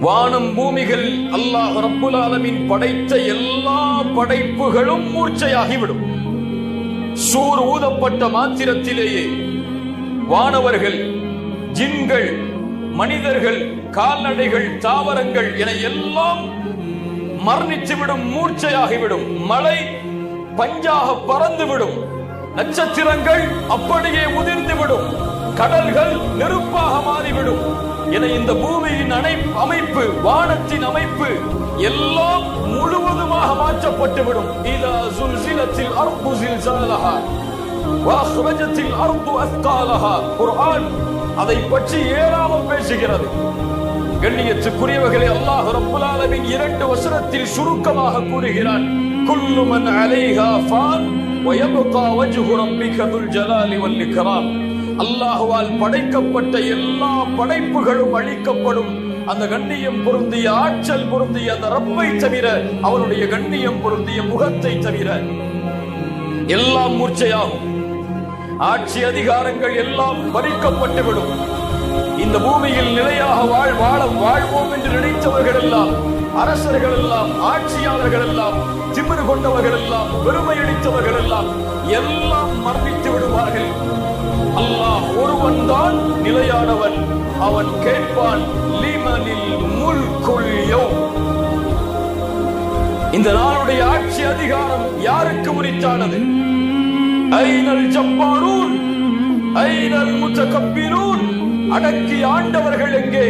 வானம் பூமிகள் அல்லாஹ் ரப்புல் படைத்த எல்லா படைப்புகளும் மூர்ச்சையாகிவிடும். சூர் ஊதப்பட்ட மாத்திரத்திலேயே வானவர்கள் ஜின்கள் மனிதர்கள் கால்நடைகள் தாவரங்கள் என எல்லாம் மரணித்துவிடும் மூர்ச்சையாகிவிடும். மழை பஞ்சாக பறந்துவிடும். நட்சத்திரங்கள் அப்படியே உதிர்ந்துவிடும். கடல்கள் நெருப்பாக மாறிவிடும். என இந்த பூமியின் அணை அமைப்பு வானத்தின் அமைப்பு எல்லாம் முழுவதுமாக மாற்றப்பட்டுவிடும். இதா சுல்சிலத்தில் அர்பு சில்சாலஹா வாஹ்ரஜத்தில் அர்து அஸ்காலஹா. குர்ஆன் அதை பற்றி ஏராளம் பேசுகிறது. கண்ணியத்துக்குரியவர்களை அல்லாஹ் ரப்புல் ஆலமீன் இரண்டு வசனத்தில் சுருக்கமாக கூறுகிறான். குல்லு மன் அலைஹா ஃபான் வயப்கா வஜ்ஹு ரப்பிக துல் ஜலாலி வல் இக்ராம். அல்லாஹுவால் படைக்கப்பட்ட எல்லா படைப்புகளும் அழிக்கப்படும் அந்த கண்ணியம் பொருந்திய ஆற்றல் பொருந்திய அந்த ரப்பை தவிர அவனுடைய கண்ணியம் பொருந்திய முகத்தை தவிர எல்லாம் மூர்ச்சையாகும். ஆட்சி அதிகாரங்கள் எல்லாம் பறிக்கப்பட்டுவிடும். இந்த பூமியில் நிலையாக வாழ் வாழ வாழ்வோம் என்று நினைத்தவர்கள் எல்லாம் அரசர்கள் எல்லாம் ஆட்சியாளர்கள் எல்லாம் திமிர் கொண்டவர்கள் எல்லாம் பெருமை அளித்தவர்கள் எல்லாம் எல்லாம் அவன் தான் நிலையானவன். அவன் கேட்பான் லிமனில் முல்குல் இந்த நாளுடைய ஆட்சி அதிகாரம் யாருக்கு உரித்தானது ஐனல் ஐநல் ஐனல் முத்தகப்பிரூன் அடக்கி ஆண்டவர்கள் எங்கே?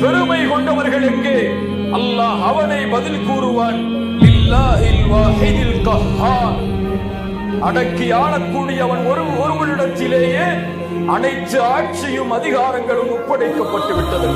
பெருமை கொண்டவர்கள் எங்கே? அல்லாஹ் அவனை பதில் கூறுவான் இல்லாஹில் வாஹிதில் கஹ்ஹார். அடக்கி ஆளக்கூடியவன் ஒரு ஒருவனிடத்திலேயே அனைத்து ஆட்சியும் அதிகாரங்களும் ஒப்படைக்கப்பட்டு விட்டது